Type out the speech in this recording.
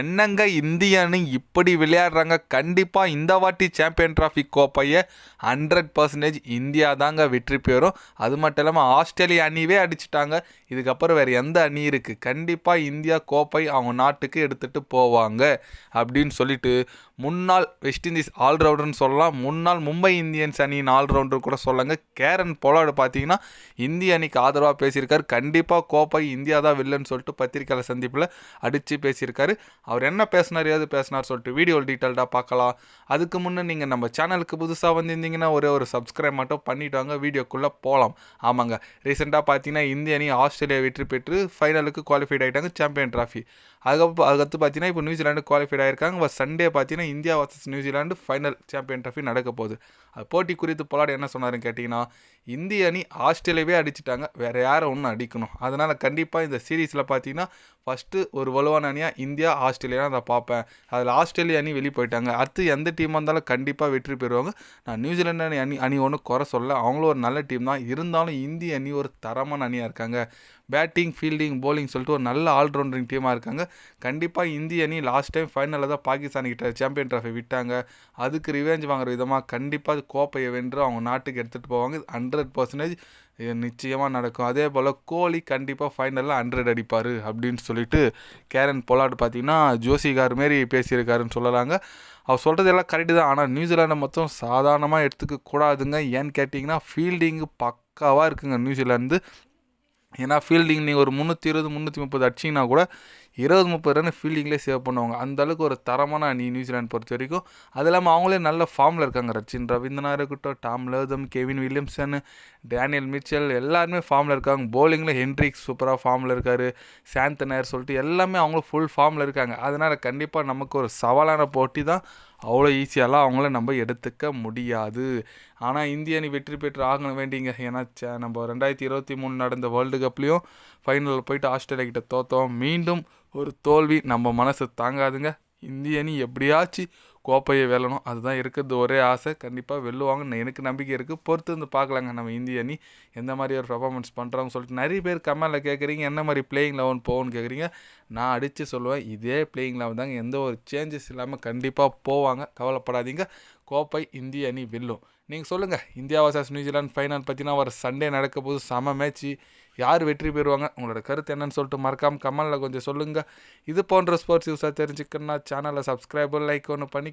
என்னங்க இந்திய அணி இப்படி விளையாடுறாங்க? கண்டிப்பாக இந்த வாட்டி சாம்பியன் டிராஃபி கோப்பையை ஹண்ட்ரட் பர்சன்டேஜ் இந்தியா தாங்க வெற்றி பெறும். அது மட்டும் இல்லாமல் ஆஸ்திரேலியா அணிவே அடிச்சிட்டாங்க. இதுக்கப்புறம் வேறு எந்த அணி இருக்குது கண்டிப்பாக இந்தியா கோப்பை அவங்க நாட்டுக்கு எடுத்துகிட்டு போவாங்க. அப்படின்னு சொல்லிட்டு முன்னாள் வெஸ்ட் இண்டீஸ் ஆல்ரவுண்டர்னு சொல்லலாம். முன்னாள் மும்பை இந்தியன்ஸ் அணியின் ஆல்ரவுண்டர் கூட சொல்லாங்க. கேரன் போலாடு பார்த்தீங்கன்னா இந்திய அணிக்கு ஆதரவாக பேசியிருக்காரு. கண்டிப்பாக கோப்பை இந்தியா தான் வில்லன்னு சொல்லிட்டு பத்திரிக்கையாளர் சந்திப்பில் அடித்து பேசியிருக்காரு. அவர் என்ன பேசினார் ஏது பேசினார் சொல்லிட்டு வீடியோ டீட்டெயில்டாக பார்க்கலாம். அதுக்கு முன்னே நீங்கள் நம்ம சேனலுக்கு புதுசாக வந்திருந்தீங்கன்னா ஒரே ஒரு சப்ஸ்கிரைப் மட்டும் பண்ணிட்டு வாங்க வீடியோக்குள்ளே போகலாம் ஆமாங்க. ரீசெண்டாக பார்த்தீங்கன்னா இந்திய அணி ஆஸ்திரேலியா வெற்றி பெற்று ஃபைனலுக்கு குவாலிஃபைட் ஆகிட்டாங்க சாம்பியன் ட்ராஃபி அதுக்கப்புறம் அதுக்கடுத்து பார்த்தீங்கன்னா இப்போ நியூசிலாண்டு குவாலிஃபைட் ஆயிருக்காங்க. இப்போ சண்டே பார்த்தீங்கன்னா India versus New Zealand final champion trophy நடக்க போகுது. அது போட்டி குறித்து போலாடு என்ன சொன்னாருன்னு கேட்டிங்கன்னா இந்திய அணி ஆஸ்திரேலியாவே அடிச்சிட்டாங்க. வேறு யாரை ஒன்று அடிக்கணும். அதனால் கண்டிப்பாக இந்த சீரீஸில் பார்த்தீங்கன்னா ஃபஸ்ட்டு ஒரு வலுவான அணியாக இந்தியா ஆஸ்திரேலியா அதை பார்ப்பேன். அதில் ஆஸ்திரேலியா அணி வெளியே போயிட்டாங்க. அடுத்து எந்த டீமாக இருந்தாலும் கண்டிப்பாக வெற்றி பெறுவாங்க. நான் நியூசிலாண்டு அணி அணி அணி ஒன்றும் குறை சொல்ல அவங்களும் ஒரு நல்ல டீம் தான். இருந்தாலும் இந்திய அணி ஒரு தரமான அணியாக இருக்காங்க. பேட்டிங் ஃபீல்டிங் போலிங் சொல்லிட்டு ஒரு நல்ல ஆல்ரவுண்டரிங் டீமாக இருக்காங்க. கண்டிப்பாக இந்திய அணி லாஸ்ட் டைம் ஃபைனலில் தான் பாகிஸ்தானிக்கிட்ட சாம்பியன் ட்ராஃபி விட்டாங்க. அதுக்கு ரிவெஞ்ச் வாங்குற விதமாக கண்டிப்பாக கோப்பையை வென்று அவங்க நாட்டுக்கு எடுத்துகிட்டு போவாங்க. ஹண்ட்ரட் பர்சன்டேஜ் நிச்சயமாக நடக்கும். அதே போல் கோலி கண்டிப்பாக ஃபைனலில் ஹண்ட்ரட் அடிப்பார் அப்படின்னு சொல்லிட்டு கேரன் பொலாட் பார்த்தீங்கன்னா ஜோசிகார் மாரி பேசியிருக்காருன்னு சொல்லலாங்க. அவர் சொல்கிறது எல்லாம் கரெக்டு தான் ஆனால் நியூசிலாண்டை மொத்தம் சாதாரணமாக எடுத்துக்க கூடாதுங்க ஏன்னு கேட்டிங்கன்னா ஃபீல்டிங்கு பக்காவாக இருக்குங்க நியூசிலாந்து ஏன்னா ஃபீல்டிங் நீங்கள் ஒரு முந்நூற்றி இருபது முந்நூற்றி முப்பது அடிச்சிங்கன்னா கூட இருபது முப்பது ரன் ஃபீல்டிங்லேயே சேவ் பண்ணுவாங்க. அந்த அளவுக்கு ஒரு தரமான அணி நியூசிலாந்து பொறுத்த வரைக்கும். அது இல்லாமல் அவங்களே நல்ல ஃபார்மில் இருக்காங்க. ரச்சின் ரவீந்திரனா இருக்கட்டும் Tom Latham Kevin Williamson Daniel Mitchell எல்லாருமே ஃபார்மில் இருக்காங்க. போலிங்கில் ஹென்ரிக் சூப்பராக ஃபார்மில் இருக்கார். சாந்தனர் சொல்லிட்டு எல்லாமே அவங்களும் ஃபுல் ஃபார்மில் இருக்காங்க. அதனால் கண்டிப்பாக நமக்கு ஒரு சவாலான போட்டி தான். அவ்வளோ ஈஸியாலாம் அவங்கள நம்ம எடுத்துக்க முடியாது. ஆனால் இந்திய அணி வெற்றி பெற்று ஆக வேண்டிங்க. ஏன்னா ச- நம்ம ரெண்டாயிரத்தி இருபத்தி மூணு நடந்த வேர்ல்டு கப்லேயும் ஃபைனலில் போயிட்டு ஆஸ்திரேலியா கிட்ட தோத்தோம். மீண்டும் ஒரு தோல்வி நம்ம மனசு தாங்காதுங்க. இந்திய அணி எப்படியாச்சும் கோப்பையை வெல்லணும். அதுதான் இருக்கிறது ஒரே ஆசை. கண்டிப்பாக வெல்லுவாங்கன்னு எனக்கு நம்பிக்கை இருக்குது பொறுத்து வந்து பார்க்கலாங்க. நம்ம இந்திய அணி எந்த மாதிரி ஒரு பர்ஃபார்மன்ஸ் பண்ணுறாங்க சொல்லிட்டு நிறைய பேர் கமெண்டில் கேட்குறீங்க என்ன மாதிரி பிளேயிங் லெவன் போகணும்னு கேட்குறீங்க நான் அடித்து சொல்லுவேன். இதே பிளேயிங் லெவன் தாங்க. எந்த ஒரு சேஞ்சஸ் இல்லாமல் கண்டிப்பாக போவாங்க. கவலைப்படாதீங்க. கோப்பை இந்திய அணி வெல்லும். நீங்கள் சொல்லுங்கள் இந்தியா வர்சஸ் நியூசிலாந்து ஃபைனல் பற்றினா ஒரு சண்டே நடக்க போது செம மேட்ச்சு யார் வெற்றி பெறுவாங்க? உங்களோட கருத்து என்னன்னு சொல்லிட்டு மறக்காமல் கமெண்டில் கொஞ்சம் சொல்லுங்கள் இது போன்ற ஸ்போர்ட்ஸ் யூஸாக தெரிஞ்சுக்கணுன்னா சேனலை சப்ஸ்கிரைபர் லைக் ஒன்று பண்ணி